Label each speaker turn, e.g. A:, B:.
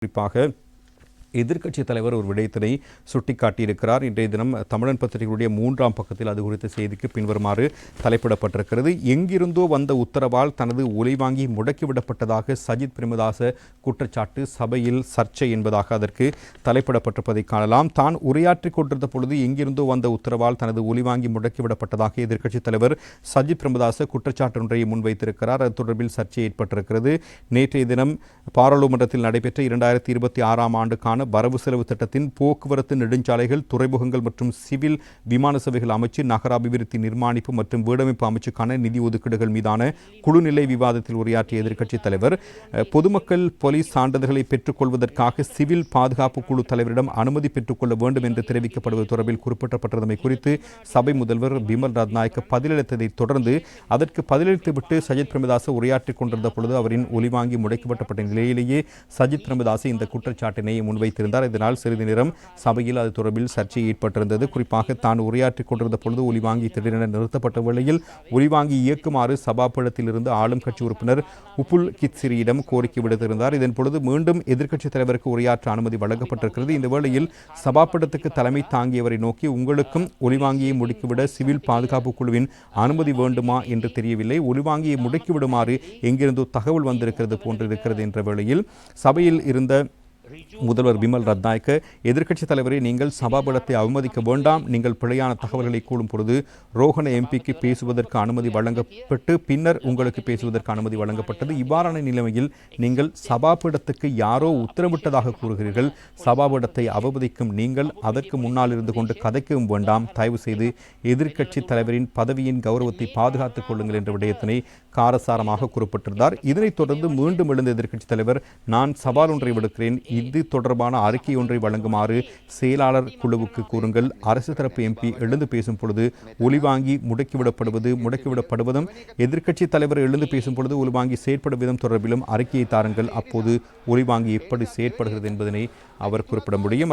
A: குறிப்பாக எதிர்க்கட்சி தலைவர் ஒரு விடயத்தினை சுட்டிக்காட்டியிருக்கிறார். இன்றைய தினம் தமிழன் பத்திரிகையுடைய மூன்றாம் பக்கத்தில் அது குறித்த செய்திக்கு பின்வருமாறு தலைப்பிடப்பட்டிருக்கிறது. எங்கிருந்தோ வந்த உத்தரவால் தனது ஒலி வாங்கி முடக்கிவிடப்பட்டதாக சஜித் பிரேமதாச குற்றச்சாட்டு சபையில் சர்ச்சை என்பதாக அதற்கு தலைப்பிடப்பட்டிருப்பதை காணலாம். தான் உரையாற்றிக் கொண்டிருந்த பொழுது எங்கிருந்தோ வந்த உத்தரவால் தனது ஒலி வாங்கி முடக்கிவிடப்பட்டதாக எதிர்க்கட்சித் தலைவர் சஜித் பிரேமதாச குற்றச்சாட்டு ஒன்றை முன்வைத்திருக்கிறார். அது தொடர்பில் சர்ச்சை ஏற்பட்டிருக்கிறது. நேற்றைய தினம் பாராளுமன்றத்தில் நடைபெற்ற இரண்டாயிரத்தி இருபத்தி ஆறாம் ஆண்டுக்கான வரவு செலவு திட்டத்தின் போக்குவரத்து நெடுஞ்சாலைகள் துறைமுகங்கள் மற்றும் சிவில் விமான சேவைகள் அமைச்சு நகர அபிவிருத்தி நிர்மாணிப்பு மற்றும் வீடமைப்பு அமைச்சுக்கான நிதி ஒதுக்கீடுகள் மீதான குழுநிலை விவாதத்தில் உரையாற்றிய எதிர்க்கட்சித் தலைவர் பொதுமக்கள் போலீஸ் சான்றிதழ்களை பெற்றுக்கொள்வதற்காக சிவில் பாதுகாப்பு குழு தலைவரிடம் அனுமதி பெற்றுக்கொள்ள வேண்டும் என்று தெரிவிக்கப்படுவது தொடர்பில் குறிப்பிடப்பட்டதமை குறித்து சபை முதல்வர் பிமல் ரத்நாயக்க பதிலளித்ததைத் தொடர்ந்து அதற்கு பதிலளித்துவிட்டு சஜித் பிரேமதாச உரையாற்றிக் கொண்டிருந்த பொழுது அவரின் ஒலிவாங்கி முடக்கப்பட்டப்பட்ட நிலையிலேயே சஜித் பிரேமதாச இந்த குற்றச்சாட்டினை வைத்திருந்தார். இதனால் சிறிது நேரம் சபையில் அது தொடர்பில் சர்ச்சை ஏற்பட்டிருந்தது. குறிப்பாக தான் உரையாற்றிக் கொண்டிருந்த பொழுது ஒலிவாங்கி திடீரென நிறுத்தப்பட்ட வேளையில் ஒலிவாங்கி இயக்குமாறு சபாபழத்திலிருந்து ஆளும் கட்சி உறுப்பினர் உப்புல் கித்சிரியிடம் கோரிக்கை விடுத்திருந்தார். இதன் பொழுது மீண்டும் எதிர்க்கட்சித் தலைவருக்கு உரையாற்ற அனுமதி வழங்கப்பட்டிருக்கிறது. இந்த வேளையில் சபாப்படத்துக்கு தலைமை தாங்கியவரை நோக்கி உங்களுக்கும் ஒலிவாங்கியை முடுக்கிவிட சிவில் பாதுகாப்பு குழுவின் அனுமதி வேண்டுமா என்று தெரியவில்லை. ஒலிவாங்கியை முடுக்கிவிடுமாறு எங்கிருந்தோ தகவல் வந்திருக்கிறது போன்றிருக்கிறது என்ற வேளையில் சபையில் இருந்த முதல்வர் பிமல் ரத்நாயக்க எதிர்க்கட்சித் தலைவரை நீங்கள் சபாபீடத்தை அவமதிக்க வேண்டாம். நீங்கள் பிழையான தகவல்களை கூடும் பொழுது ரோஹண எம்பிக்கு பேசுவதற்கு அனுமதி வழங்கப்பட்டு பின்னர் உங்களுக்கு பேசுவதற்கு அனுமதி வழங்கப்பட்டது. இவ்வாறான நிலைமையில் நீங்கள் சபாபீடத்துக்கு யாரோ உத்தரவிட்டதாக கூறுகிறீர்கள். சபாபீடத்தை அவமதிக்கும் நீங்கள் அதற்கு முன்னால் இருந்து கொண்டு கதைக்கவும் வேண்டாம். தயவு செய்து எதிர்க்கட்சி தலைவரின் பதவியின் கௌரவத்தை பாதுகாத்துக் கொள்ளுங்கள் என்ற விடயத்தினை காரசாரமாக குறிப்பிட்டிருந்தார். இதனைத் தொடர்ந்து மீண்டும் எழுந்த எதிர்க்கட்சித் தலைவர் நான் சவால் ஒன்றை விடுக்கிறேன். இது தொடர்பான அறிக்கை ஒன்றை வழங்குமாறு செயலாளர் குழுவுக்கு கூறுங்கள். அரசு தரப்பு எம்பி எழுந்து பேசும் பொழுது ஒலிவாங்கி முடக்கிவிடப்படுவது முடக்கிவிடப்படுவதும் எதிர்க்கட்சி தலைவர் எழுந்து பேசும் பொழுது ஒளிவாங்கி செயற்படும் விதம் தொடர்பிலும் அறிக்கையை தாருங்கள். அப்போது ஒளிவாங்கி எப்படி செயற்படுகிறது என்பதனை அவர் குறிப்பிட முடியும்.